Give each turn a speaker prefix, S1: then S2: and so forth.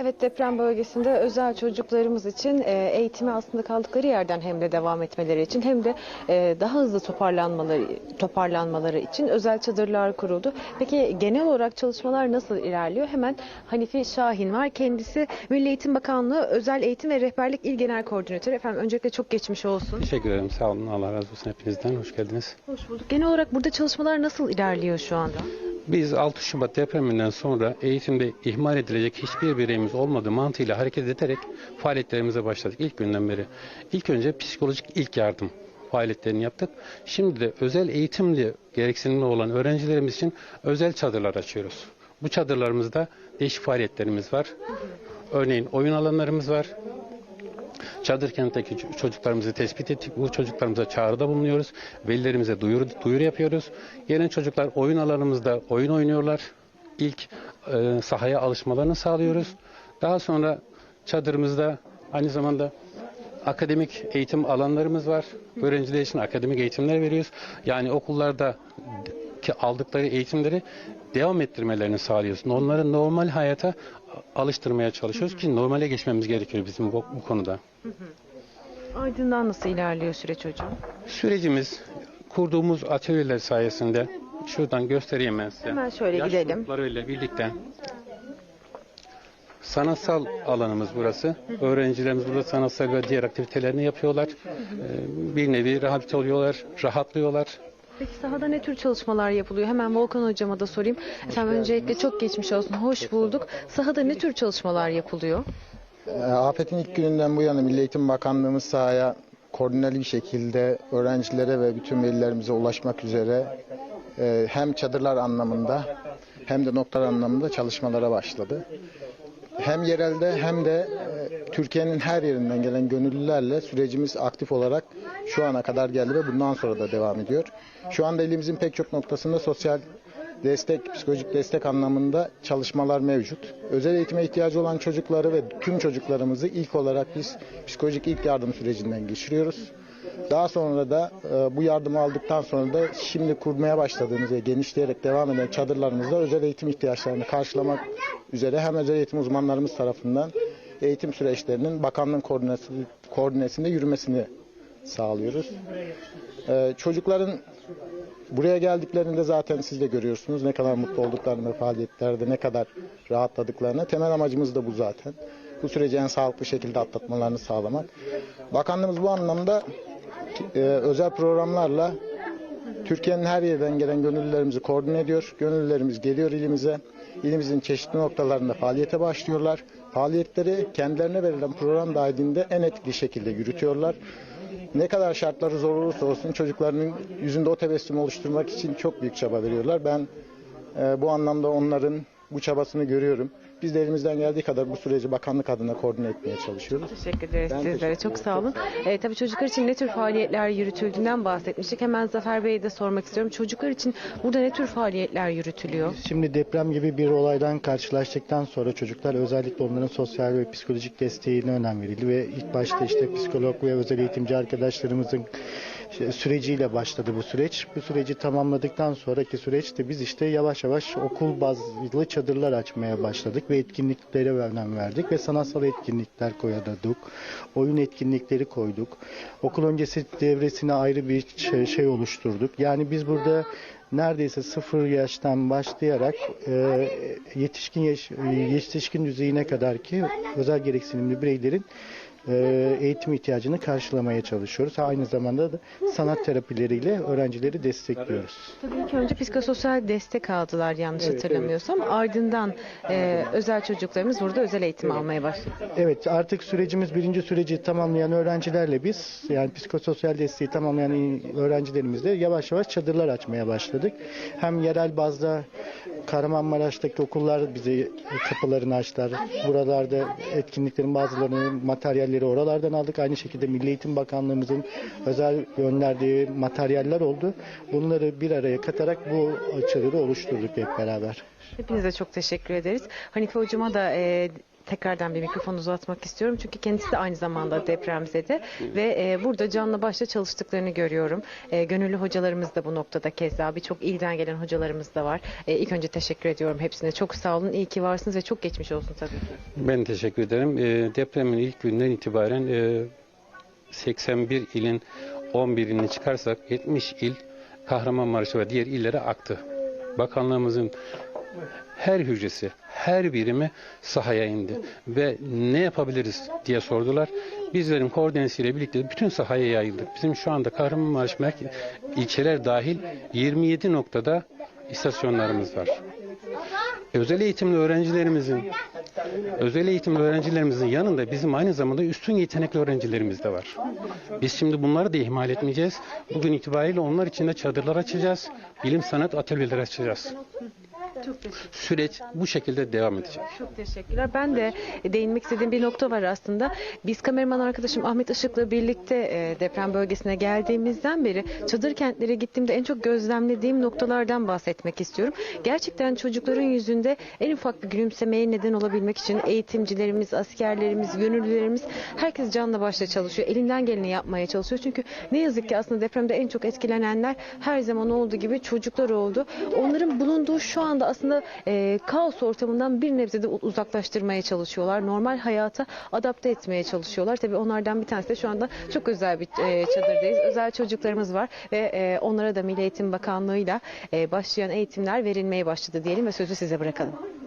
S1: Evet deprem bölgesinde özel çocuklarımız için e, eğitimi aslında kaldıkları yerden hem de devam etmeleri için hem de e, daha hızlı toparlanmaları toparlanmaları için özel çadırlar kuruldu. Peki genel olarak çalışmalar nasıl ilerliyor? Hemen Hanifi Şahin var. Kendisi Milli Eğitim Bakanlığı Özel Eğitim ve Rehberlik İl Genel Koordinatörü. Efendim öncelikle çok geçmiş olsun.
S2: Teşekkür ederim. Sağ olun. Allah razı olsun hepinizden. Hoş geldiniz.
S1: Hoş bulduk. Genel olarak burada çalışmalar nasıl ilerliyor şu anda?
S2: Biz 6 Şubat depreminden sonra eğitimde ihmal edilecek hiçbir bireyimiz olmadığı mantığıyla hareket ederek faaliyetlerimize başladık ilk günden beri. İlk önce psikolojik ilk yardım faaliyetlerini yaptık. Şimdi de özel eğitimli gereksinimli olan öğrencilerimiz için özel çadırlar açıyoruz. Bu çadırlarımızda değişik faaliyetlerimiz var. Örneğin oyun alanlarımız var. Çadır kentteki çocuklarımızı tespit ettik. Bu çocuklarımıza çağrıda bulunuyoruz. Velilerimize duyuru, duyuru yapıyoruz. Gelen çocuklar oyun alanımızda oyun oynuyorlar. İlk e, sahaya alışmalarını sağlıyoruz. Daha sonra çadırımızda aynı zamanda akademik eğitim alanlarımız var. Öğrenciler için akademik eğitimler veriyoruz. Yani okullarda aldıkları eğitimleri devam ettirmelerini sağlıyoruz. Onları normal hayata alıştırmaya çalışıyoruz ki normale geçmemiz gerekiyor bizim bu, bu konuda.
S1: Ardından nasıl ilerliyor süreç hocam?
S2: Sürecimiz kurduğumuz atölyeler sayesinde şuradan göstereyim ben size.
S1: Hemen şöyle
S2: Yaş
S1: gidelim.
S2: gruplarıyla birlikte sanatsal alanımız burası. Öğrencilerimiz burada sanatsal ve diğer aktivitelerini yapıyorlar. Ee, Bir nevi rehabilite oluyorlar, rahatlıyorlar.
S1: Peki sahada ne tür çalışmalar yapılıyor? Hemen Volkan hocama da sorayım. Efendim öncelikle çok geçmiş olsun. Hoş bulduk. Sahada ne tür çalışmalar yapılıyor?
S3: E, Afetin ilk gününden bu yana Milli Eğitim Bakanlığımız sahaya koordineli bir şekilde öğrencilere ve bütün velilerimize ulaşmak üzere e, hem çadırlar anlamında hem de noktalar anlamında çalışmalara başladı. Hem yerelde hem de e, Türkiye'nin her yerinden gelen gönüllülerle sürecimiz aktif olarak şu ana kadar geldi ve bundan sonra da devam ediyor. Şu anda elimizin pek çok noktasında sosyal destek, psikolojik destek anlamında çalışmalar mevcut. Özel eğitime ihtiyacı olan çocukları ve tüm çocuklarımızı ilk olarak biz psikolojik ilk yardım sürecinden geçiriyoruz. Daha sonra da e, bu yardımı aldıktan sonra da şimdi kurmaya başladığımız ve genişleyerek devam eden çadırlarımızda özel eğitim ihtiyaçlarını karşılamak üzere hem özel eğitim uzmanlarımız tarafından eğitim süreçlerinin bakanlığın koordinesi, koordinesinde yürümesini sağlıyoruz. E, çocukların Buraya geldiklerinde zaten siz de görüyorsunuz ne kadar mutlu olduklarını faaliyetlerde ne kadar rahatladıklarını. Temel amacımız da bu zaten. Bu süreci en sağlıklı şekilde atlatmalarını sağlamak. Bakanlığımız bu anlamda e, özel programlarla Türkiye'nin her yerinden gelen gönüllülerimizi koordine ediyor. Gönüllülerimiz geliyor ilimize. İlimizin çeşitli noktalarında faaliyete başlıyorlar. Faaliyetleri kendilerine verilen program dahilinde en etkili şekilde yürütüyorlar. Ne kadar şartları zor olursa olsun çocuklarının yüzünde o tebessümü oluşturmak için çok büyük çaba veriyorlar. Ben e, bu anlamda onların bu çabasını görüyorum. Biz de elimizden geldiği kadar bu süreci bakanlık adına koordine etmeye çalışıyoruz.
S1: Teşekkür ederiz
S3: Ben
S1: sizlere.
S3: teşekkür
S1: Çok sağ olun. Ee, tabii çocuklar için ne tür faaliyetler yürütüldüğünden bahsetmiştik. Hemen Zafer Bey'e de sormak istiyorum. Çocuklar için burada ne tür faaliyetler yürütülüyor?
S4: Şimdi deprem gibi bir olaydan karşılaştıktan sonra çocuklar özellikle onların sosyal ve psikolojik desteğine önem verildi ve ilk başta işte psikolog ve özel eğitimci arkadaşlarımızın süreciyle başladı bu süreç. Bu süreci tamamladıktan sonraki süreçte biz işte yavaş yavaş okul bazlı çadırlar açmaya başladık ve etkinliklere önem verdik ve sanatsal etkinlikler koyduk. Oyun etkinlikleri koyduk. Okul öncesi devresine ayrı bir şey, şey oluşturduk. Yani biz burada neredeyse sıfır yaştan başlayarak e, yetişkin yaş, e, yetişkin düzeyine kadar ki özel gereksinimli bireylerin e, eğitim ihtiyacını karşılamaya çalışıyoruz. Aynı zamanda da sanat terapileriyle öğrencileri destekliyoruz.
S1: Tabii ilk önce psikososyal destek aldılar yanlış hatırlamıyorsam. Ardından e, özel çocuklarımız burada özel eğitim almaya başladı.
S4: Evet artık sürecimiz birinci süreci tamamlayan öğrencilerle biz yani psikososyal desteği tamamlayan öğrencilerimizle yavaş yavaş çadırlar açmaya başladık. Hem yerel bazda Kahramanmaraş'taki okullar bize kapılarını açtılar. Buralarda etkinliklerin bazılarını materyalleri oralardan aldık. Aynı şekilde Milli Eğitim Bakanlığımızın özel gönderdiği materyaller oldu. Bunları bir araya katarak bu çadırı oluşturduk hep beraber.
S1: Hepinize çok teşekkür ederiz. Hanife hocama da e, tekrardan bir mikrofon uzatmak istiyorum. Çünkü kendisi de aynı zamanda depremzede ve e, burada canlı başla çalıştıklarını görüyorum. E, gönüllü hocalarımız da bu noktada keza birçok ilden gelen hocalarımız da var. E, ilk önce teşekkür ediyorum hepsine. Çok sağ olun. İyi ki varsınız ve çok geçmiş olsun tabii ki.
S2: Ben teşekkür ederim. Ee, depremin ilk günden itibaren e, 81 ilin 11'ini çıkarsak 70 il Kahramanmaraş ve diğer illere aktı. Bakanlığımızın her hücresi, her birimi sahaya indi ve ne yapabiliriz diye sordular. Bizlerin koordinesiyle birlikte bütün sahaya yayıldık. Bizim şu anda Kahramanmaraş merkez ilçeler dahil 27 noktada istasyonlarımız var. Özel eğitimli öğrencilerimizin özel eğitimli öğrencilerimizin yanında bizim aynı zamanda üstün yetenekli öğrencilerimiz de var. Biz şimdi bunları da ihmal etmeyeceğiz. Bugün itibariyle onlar için de çadırlar açacağız. Bilim sanat atölyeleri açacağız.
S1: Çok teşekkür
S2: Süreç bu şekilde devam edecek.
S1: Çok teşekkürler. Ben de değinmek istediğim bir nokta var aslında. Biz kameraman arkadaşım Ahmet Işık'la birlikte e, deprem bölgesine geldiğimizden beri çadır kentlere gittiğimde en çok gözlemlediğim noktalardan bahsetmek istiyorum. Gerçekten çocukların yüzünde en ufak bir gülümsemeye neden olabilmek için eğitimcilerimiz, askerlerimiz, gönüllülerimiz herkes canla başla çalışıyor. Elinden geleni yapmaya çalışıyor. Çünkü ne yazık ki aslında depremde en çok etkilenenler her zaman olduğu gibi çocuklar oldu. Onların bulunduğu şu anda aslında e, kaos ortamından bir nebze de uzaklaştırmaya çalışıyorlar. Normal hayata adapte etmeye çalışıyorlar. Tabii onlardan bir tanesi de şu anda çok özel bir e, çadırdayız. Özel çocuklarımız var ve e, onlara da Milli Eğitim Bakanlığı'yla e, başlayan eğitimler verilmeye başladı diyelim ve sözü size bırakalım.